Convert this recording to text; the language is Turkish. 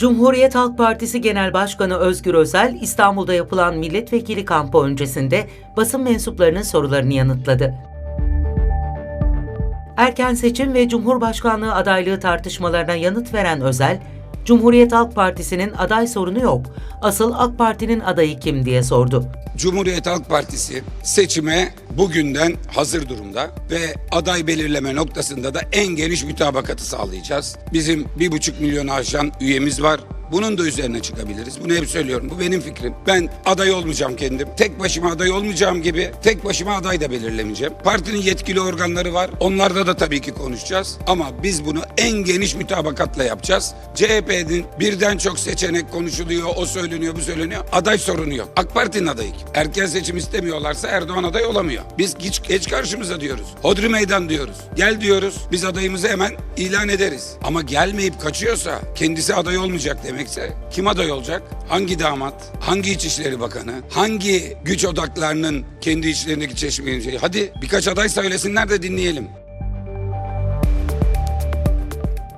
Cumhuriyet Halk Partisi Genel Başkanı Özgür Özel, İstanbul'da yapılan milletvekili kampı öncesinde basın mensuplarının sorularını yanıtladı. Erken seçim ve Cumhurbaşkanlığı adaylığı tartışmalarına yanıt veren Özel, Cumhuriyet Halk Partisi'nin aday sorunu yok, asıl AK Parti'nin adayı kim diye sordu. Cumhuriyet Halk Partisi seçime bugünden hazır durumda ve aday belirleme noktasında da en geniş mütabakatı sağlayacağız. Bizim bir buçuk milyonu aşan üyemiz var. Bunun da üzerine çıkabiliriz. Bunu hep söylüyorum. Bu benim fikrim. Ben aday olmayacağım kendim. Tek başıma aday olmayacağım gibi tek başıma aday da belirlemeyeceğim. Partinin yetkili organları var. Onlarda da tabii ki konuşacağız. Ama biz bunu en geniş mütabakatla yapacağız. CHP'nin birden çok seçenek konuşuluyor, o söyleniyor, bu söyleniyor. Aday sorunu yok. AK Parti'nin adayı? Erken seçim istemiyorlarsa Erdoğan aday olamıyor. Biz geç, geç karşımıza diyoruz. Hodri meydan diyoruz. Gel diyoruz. Biz adayımızı hemen ilan ederiz. Ama gelmeyip kaçıyorsa kendisi aday olmayacak demekse kim aday olacak? Hangi damat? Hangi İçişleri Bakanı? Hangi güç odaklarının kendi içlerindeki çeşmeyi? Hadi birkaç aday söylesinler de dinleyelim.